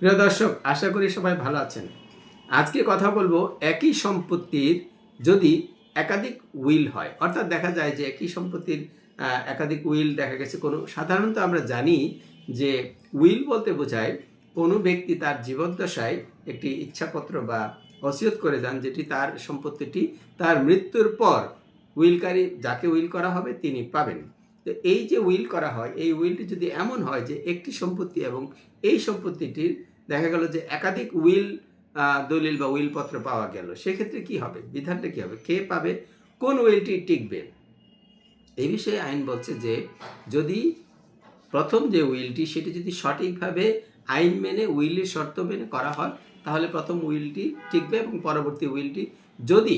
প্রিয় দর্শক, আশা করি সবাই ভালো আছেন। আজকে কথা বলব একই সম্পত্তির যদি একাধিক উইল হয়। অর্থাৎ দেখা যায় যে একই সম্পত্তির একাধিক উইল দেখা গেছে। কোনো, সাধারণত আমরা জানি যে উইল বলতে বোঝায় কোনো ব্যক্তি তার জীবদ্দশায় একটি ইচ্ছাপত্র বা অসিয়ত করে যান যেটি তার সম্পত্তিটি তার মৃত্যুর পর উইলকারী, যাকে উইল করা হবে, তিনি পাবেন। তো এই যে উইল করা হয়, এই উইলটি যদি এমন হয় যে একটি সম্পত্তি এবং এই সম্পত্তিটির দেখা গেল যে একাধিক উইল দলিল বা উইলপত্র পাওয়া গেল, সেক্ষেত্রে কি হবে? বিধানটা কি হবে? কে পাবে? কোন উইলটি টিকবে? এই বিষয়ে আইন বলছে যে যদি প্রথম যে উইলটি, সেটি যদি সঠিকভাবে আইন মেনে উইলের শর্ত মেনে করা হয়, তাহলে প্রথম উইলটি টিকবে এবং পরবর্তী উইলটি যদি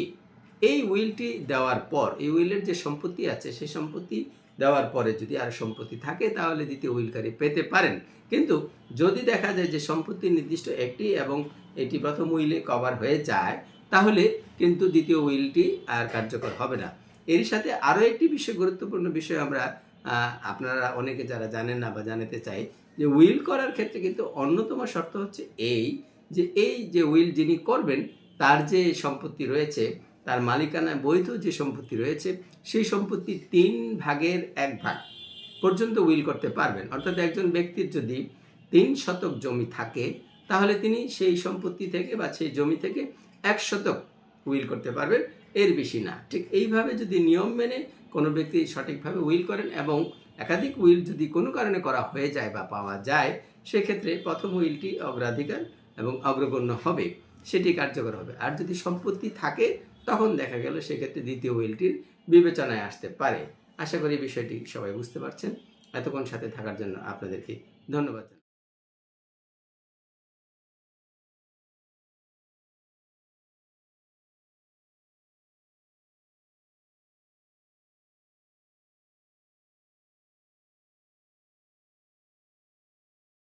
এই উইলটি দেওয়ার পর, এই উইলের যে সম্পত্তি আছে, সেই সম্পত্তি দেওয়ার পরে যদি আর সম্পত্তি থাকে, তাহলে দ্বিতীয় উইলকারী পেতে পারেন। কিন্তু যদি দেখা যায় যে সম্পত্তি নির্দিষ্ট একটি এবং এটি প্রথম উইলে কভার হয়ে যায়, তাহলে কিন্তু দ্বিতীয় উইলটি আর কার্যকর হবে না। এর সাথে আরও একটি বিষয় গুরুত্বপূর্ণ বিষয় আমরা আপনারা অনেকে যারা জানেন না বা জানাতে চাই, যে উইল করার ক্ষেত্রে কিন্তু অন্যতম শর্ত হচ্ছে এই, যে এই যে উইল যিনি করবেন, তার যে সম্পত্তি রয়েছে তার মালিকানায় বৈধ যে সম্পত্তি রয়েছে, সেই সম্পত্তি তিন ভাগের এক ভাগ পর্যন্ত উইল করতে পারবেন। অর্থাৎ একজন ব্যক্তির যদি তিন শতক জমি থাকে, তাহলে তিনি সেই সম্পত্তি থেকে বা সেই জমি থেকে এক শতক উইল করতে পারবেন। এর বেশি না। ঠিক এইভাবে যদি নিয়ম মেনে কোনো ব্যক্তি সঠিকভাবে উইল করেন এবং একাধিক উইল যদি কোনো কারণে করা হয়ে যায় বা পাওয়া যায়, সেক্ষেত্রে প্রথম উইলটি অগ্রাধিকার এবং অগ্রগণ্য হবে, সেটি কার্যকর হবে। আর যদি সম্পত্তি থাকে তখন দেখা গেল সেক্ষেত্রে দ্বিতীয় উইলটির বিবেচনায় আসতে পারে আশা করি বিষয়টি সবাই বুঝতে পারছেন এতক্ষণ সাথে থাকার জন্য আপনাদেরকে ধন্যবাদ।